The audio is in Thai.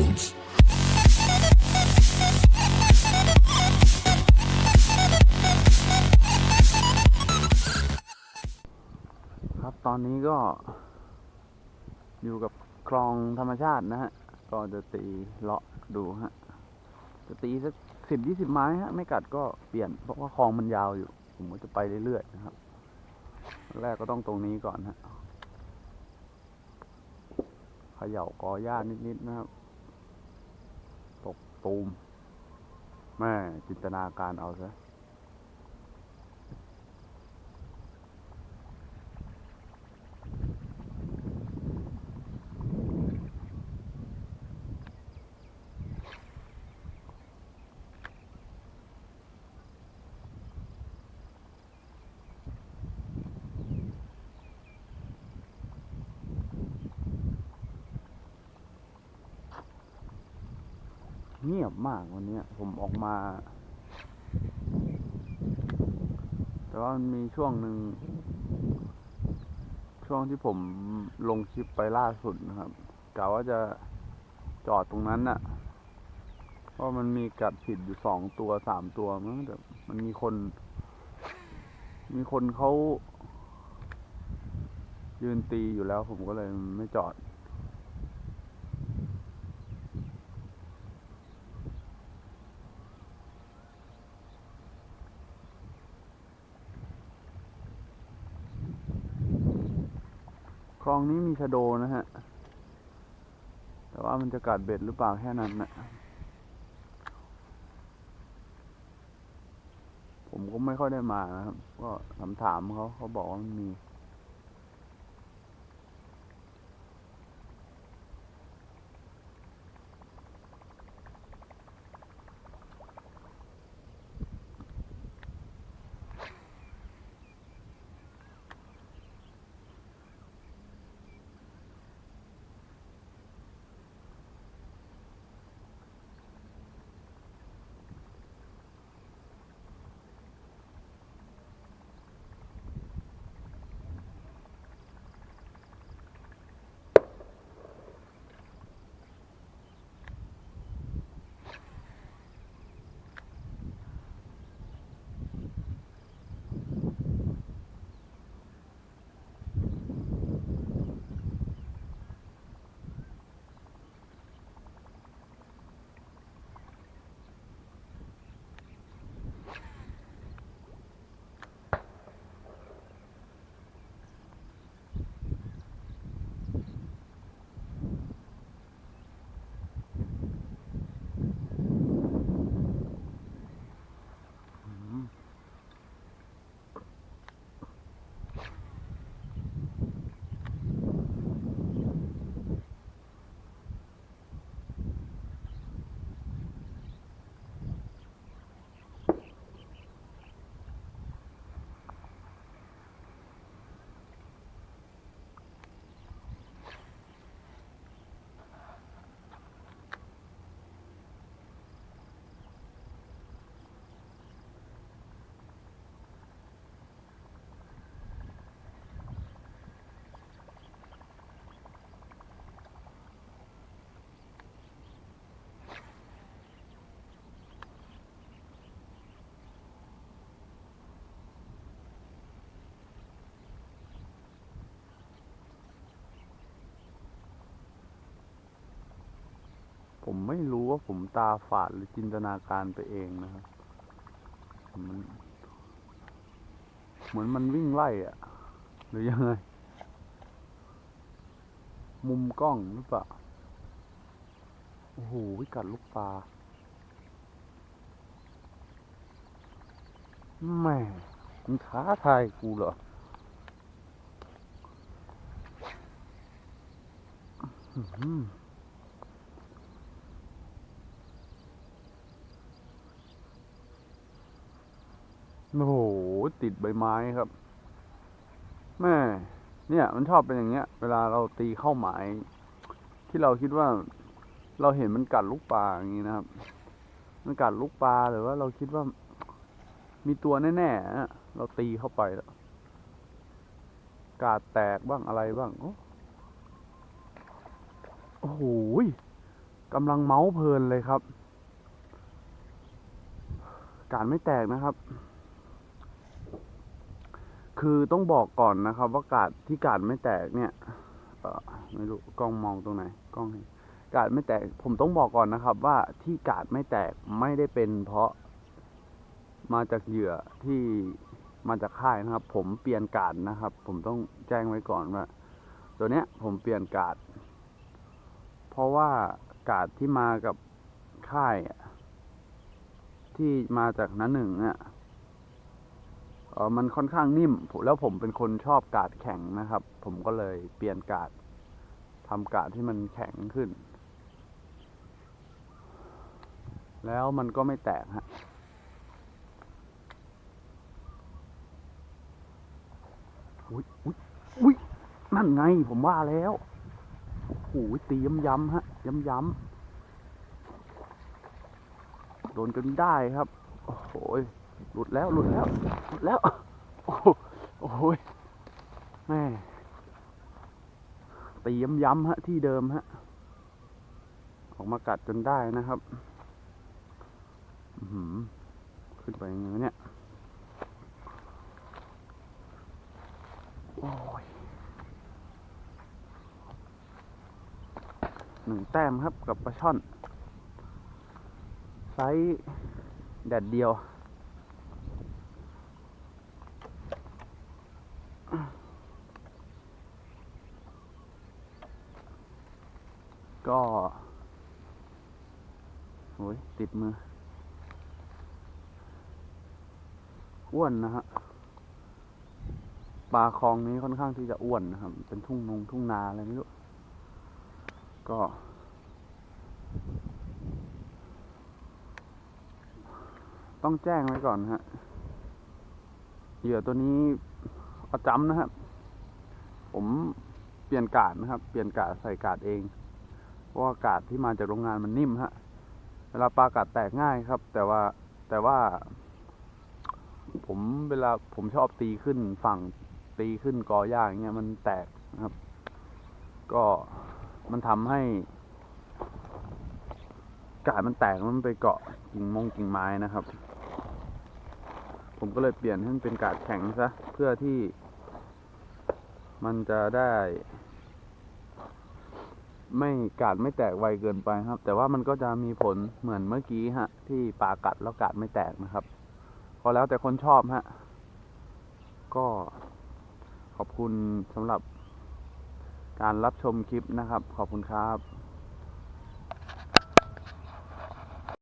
Jones. ครับตอนนี้ก็อยู่กับคลองธรรมชาตินะฮะ ก็จะตีเลาะดูฮะ จะตีสักสิบยี่สิบไม้ฮะ ไม่กัดก็เปลี่ยน เพราะว่าคลองมันยาวอยู่ ผมก็จะไปเรื่อยๆนะครับ แรกก็ต้องตรงนี้ก่อนฮะเขย่ากอหญ้านิดๆนะครับ ตูมแม่จินตนาการเอาซะ เงียบมากวันนี้ผมออกมา แต่ว่ามันมีช่วงหนึ่ง ช่วงที่ผมลงคลิปไปล่าสุดนะครับกะว่าจะจอดตรงนั้นน่ะ เพราะมันมีกัดผิดอยู่สองตัวสามตัวมั้งแต่มันมีคน มีคนเขายืนตีอยู่แล้วผมก็เลยไม่จอด ลองนี้มีชะโดนะฮะ แต่ว่ามันจะกัดเบ็ดหรือเปล่าแค่นั้นนะผมก็ไม่ค่อยได้มานะครับ ก็ถามถามเขาเขาบอกว่ามันมี ผมไม่รู้ว่าผมตาฝาดหรือจินตนาการไปเองนะครับมันเหมือนมันวิ่งไล่อะหรือยังไง มุมกล้องหรือเปล่า โอ้โหวิกัดลูกปลาแม่มึงท้าทายกูเหรออื้อ โอ้โหติดใบไม้ครับ แม่เนี่ย มันชอบเป็นอย่างเงี้ย เวลาเราตีเข้าหมาย ที่เราคิดว่าเราเห็นมันกัดลูกปลาอย่างนี้นะครับ มันกัดลูกปลาหรือว่าเราคิดว่า มีตัวแน่ๆอะเราตีเข้าไปแล้วกาดแตกบ้างอะไรบ้าง โอ้โหกำลังเมาส์เพลินเลยครับ การไม่แตกนะครับ คือต้องบอกก่อนนะครับ ว่ากาดที่กาดไม่แตกเนี่ยไม่รู้กล้องมองตรงไหนกล้องกาดไม่แตก ผมต้องบอกก่อนนะครับ ว่าที่กาดไม่แตกไม่ได้เป็นเพราะมาจากเหยื่อที่มาจากค่ายนะครับ ผมเปลี่ยนกาดนะครับ ผมต้องแจ้งไว้ก่อนว่า ตัวเนี้ยผมเปลี่ยนกาด เพราะว่ากาดที่มากับค่ายที่มาจากนั้นหนึ่งเนี่ย มันค่อนข้างนิ่ม แล้วผมเป็นคนชอบกาดแข็งนะครับ ผมก็เลยเปลี่ยนกาดทำกาดที่มันแข็งขึ้น แล้วมันก็ไม่แตกฮะอุ้ยอุ้ยอุ้ยนั่นไงผมว่าแล้วโอ้โหตีย้ำย้ำๆฮะย้ำย้ำๆโดนจนได้ครับ โอ้โห หลุดแล้วหลุดแล้วหลุดแล้ว โอ้โหโอ้โหยแม่ตีย้ำๆฮะ ที่เดิมฮะ ออกมากัดจนได้นะครับอือหือขึ้นไปยังไงเนี่ย โอ้ยหนึ่งแต้มครับกับปลาช่อน ไซส์แดดเดียว ก็ โอ้ยติดมือ อ้วนนะฮะปลาคลองนี้ค่อนข้างที่จะอ้วนนะครับ เป็นทุ่งนงทุ่งนาอะไรไม่รู้ ก็ ต้องแจ้งไว้ก่อนฮะ เหยื่อตัวนี้ประจำนะครับ ผมเปลี่ยนกาดนะครับ เปลี่ยนกาดใส่กาดเอง เพราะว่ากาดที่มาจากโรงงานมันนิ่มฮะ เวลาปลากาดแตกง่ายครับ แต่ว่าแต่ว่า ผมเวลาผมชอบตีขึ้นฝั่งตีขึ้นกอหญ้าอย่างเงี้ยมันแตกนะครับ ก็มันทำให้กาดมันแตกมันไปเกาะกิ่งมงกิ่งไม้นะครับ ผมก็เลยเปลี่ยนให้มันเป็นกาดแข็งซะเพื่อที่ มันจะได้ ไม่กาดไม่แตกไวเกินไปครับ แต่ว่ามันก็จะมีผลเหมือนเมื่อกี้ฮะ ที่ปลากัดแล้วกาดไม่แตกนะครับ ก็แล้วแต่คนชอบฮะ ก็ขอบคุณสำหรับการรับชมคลิปนะครับ ขอบคุณครับ